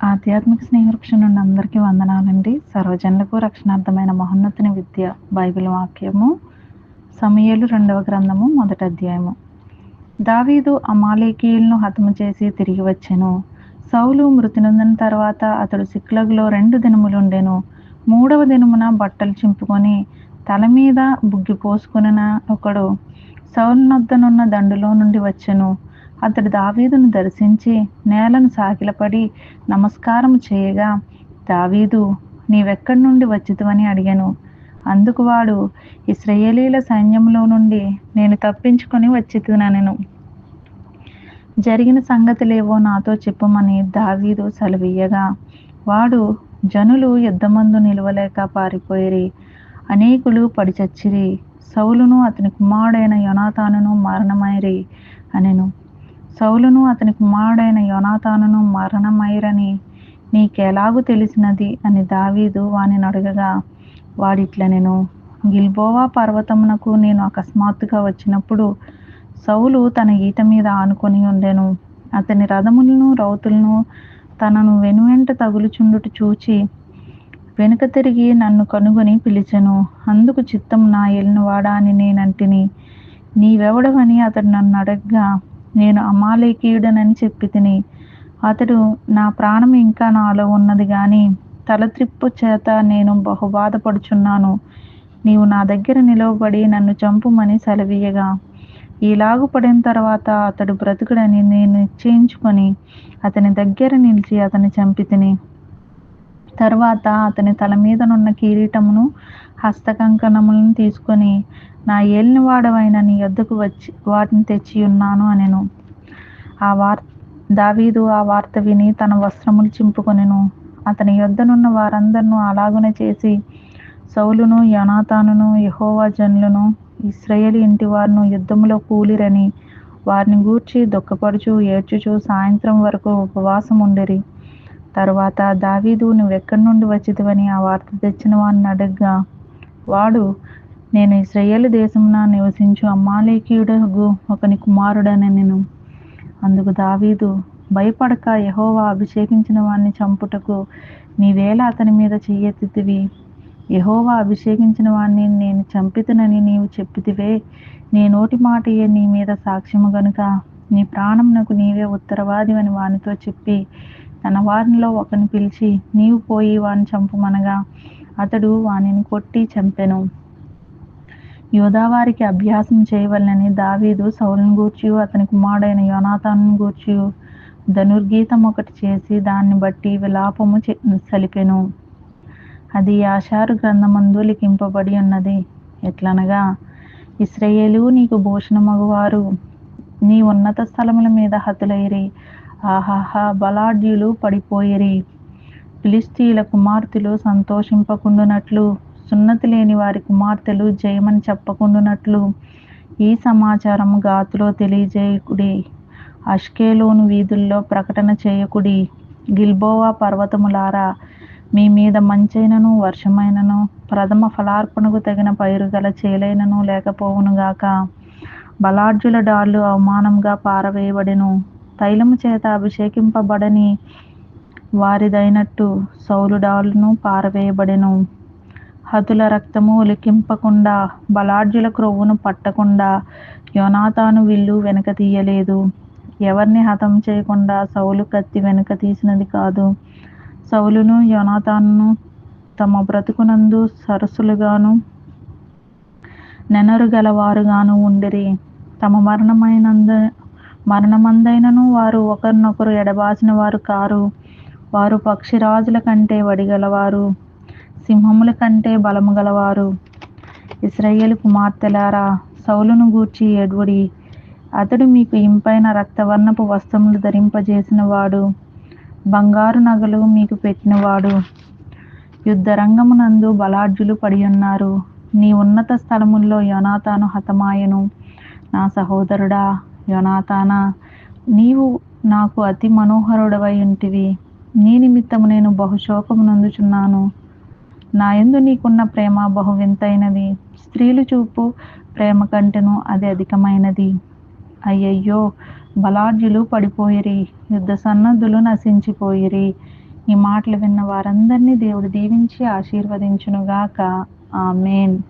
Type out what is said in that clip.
ఆధ్యాత్మిక స్నేహవృక్షం నుండి అందరికీ వందనాలండి. సర్వజనులకు రక్షణార్థమైన మహోన్నతుని విద్య బైబిల్ వాక్యము. సమయలు రెండవ గ్రంథము మొదటి అధ్యాయము. దావీదు అమాలేకీయులను హతము చేసి తిరిగి వచ్చెను. సౌలు మృతి నొందిన తర్వాత అతడు సిక్లగులో రెండు దినములుండెను మూడవ దినమున బట్టలు చింపుకొని తల మీద బుగ్గి పోసుకున్న ఒకడు సౌలు నొద్దనున్న దండులో నుండి వచ్చెను. అతడు దావీదును దర్శించి నేలను సాగిలపడి నమస్కారం చేయగా దావీదు నీవెక్కడి నుండి వచ్చితువని అడిగాను. అందుకు వాడు ఇస్రయేలీల సైన్యంలో నుండి నేను తప్పించుకొని వచ్చితున్నాను జరిగిన సంగతులేవో నాతో చెప్పమని దావీదు సెలవీయగా వాడు జనులు యుద్ధమందు నిలవలేక పారిపోయిరి. అనేకులు పడిచచ్చిరి. సౌలును అతని కుమారుడైన యోనాతానును మరణమైరి అనెను. సౌలును అతని కుమారుడైన యోనాతానును మరణమైరని నీకెలాగు తెలిసినది? అని దావీదు వాని అడగగా వాడిట్లనెను గిల్బోవా పర్వతమునకు నేను అకస్మాత్తుగా వచ్చినప్పుడు సౌలు తన ఈట మీద ఆనుకొని ఉండెను. అతని రథములను రౌతులను తనను వెనువెంట తగులుచుండుట చూచి వెనుక తిరిగి నన్ను కనుగొని పిలిచెను. అందుకు చిత్తం నా ఎలినవాడా అని నేనంటిని నీవెవడవని అతడు నన్ను అడగగా నేను అమాలేకీయుడనని చెప్పి తిని అతడు నా ప్రాణం ఇంకా నాలో ఉన్నది కానీ తలత్రిప్పు చేత నేను బహు బాధపడుచున్నాను నీవు నా దగ్గర నిలవబడి నన్ను చంపుమని సెలవీయగా. ఈలాగు పడిన తర్వాత అతడు బ్రతుకుడని నేను నిశ్చయించుకొని అతని దగ్గర నిలిచి అతని చంపి తిని తర్వాత అతని తల మీదనున్న కిరీటమును హస్తకంకణములను తీసుకొని నా ఏలిన వాడవైన నీ యొద్దకు వచ్చి వాటిని తెచ్చి ఉన్నాను అనెను. ఆ వార్ దావీదు ఆ వార్త విని తన వస్త్రములు చింపుకొనెను. అతని యొద్దనున్న వారందరినూ అలాగునే చేసి సౌలును యనాతానును యహోవా జనులను ఇస్రయేల్ ఇంటి వారిను యుద్ధములో కూలిరని వారిని గూర్చి దుఃఖపడుచు ఏడ్చుచు సాయంత్రం వరకు ఉపవాసం ఉండేరి. తరువాత దావీదు నువ్వెక్కడి నుండి వచ్చితివని? ఆ వార్త తెచ్చిన వాడిని అడగ్గా వాడు నేను ఇస్రయేల్ దేశమున నివసించు అమ్మాలేకీయుడగు ఒకని కుమారుడని నేను. అందుకు దావీదు భయపడక యహోవా అభిషేకించిన వాణ్ణి చంపుటకు నీవేళ అతని మీద చెయ్యెత్తితివి. యహోవా అభిషేకించిన వాణ్ణి నేను చంపితనని నీవు చెప్పితివే. నీ నోటి మాటయే నీ మీద సాక్ష్యము గనుక. నీ ప్రాణమునకు నీవే ఉత్తరవాదివని వానితో చెప్పి తన వారిలో ఒకని పిలిచి నీవు పోయి వాని చంపమనగా అతడు వానిని కొట్టి చంపెను. యోధావారికి అభ్యాసం చేయవలనని దావీదు సౌలను గూర్చి అతని కుమారుడైన యోనాథాను గూర్చి ధనుర్గీతం ఒకటి చేసి దాన్ని బట్టి విలాపము సలిపెను. అది ఆషారు గ్రంథమందు లిఖింపబడి ఉన్నది. ఎట్లనగా ఇస్రయేలు నీకు భూషణమగువారు. నీ ఉన్నత స్థలముల మీద హతులైరి. ఆహాహా బలాఢ్యులు పడిపోయిరి. ఫిలిస్తీల కుమార్తెలు సంతోషింపకుండునట్లు సున్నతి లేని వారి కుమార్తెలు జయమని చెప్పకుండునట్లు ఈ సమాచారం గాతులో తెలియజేయకుడి అష్కేలోను వీధుల్లో ప్రకటన చేయకుడి. గిల్బోవా పర్వతములారా మీ మీద మంచైనను వర్షమైనను ప్రథమ ఫలార్పణకు తగిన పైరు గల చేలైనను లేకపోవునుగాక. బలాఢ్యుల డాళ్ళు అవమానంగా పారవేయబడెను. తైలము చేత అభిషేకింపబడని వారిదైనట్టు సౌలు డాళ్ళను పారవేయబడెను. హతుల రక్తము ఒలికింపకుండా బలాఢ్యుల క్రొవ్వును పట్టకుండా యోనాతాను విల్లు వెనక తీయలేదు. ఎవరిని హతం చేయకుండా సౌలు కత్తి వెనుక తీసినది కాదు. సౌలును యోనాతాను తమ బ్రతుకునందు సరస్సులుగాను నెనరు గలవారుగాను ఉండిరి. తమ మరణమైనంద మరణమందైనను వారు ఒకరినొకరు ఎడబాసిన వారు కారు. వారు పక్షిరాజుల కంటే వడిగలవారు. సింహముల కంటే బలము గలవారు ఇస్రయేలు కుమార్తెలారా సౌలును గూర్చి ఏడ్వడి అతడు మీకు ఇంపైన రక్తవర్ణపు వస్త్రములు ధరింపజేసిన వాడు బంగారు నగలు మీకు పెట్టినవాడు. యుద్ధరంగమునందు బలాఢ్యులు పడి ఉన్నారు నీ ఉన్నత స్థలముల్లో యోనాతాను హతమాయను. నా సహోదరుడా యోనాతానా నీవు నాకు అతి మనోహరుడవై ఉంటివి నీ నిమిత్తము నేను బహుశోకమునందుచున్నాను నా ఎందు నీకున్న ప్రేమ బహు వింతైనది స్త్రీలు చూపు ప్రేమ కంటెను అది అధికమైనది. అయ్యయ్యో బలార్జులు పడిపోయిరి యుద్ధ సన్నద్ధులు నశించిపోయిరి. ఈ మాటలు విన్న వారందరినీ దేవుడు దీవించి ఆశీర్వదించునుగాక. Amen.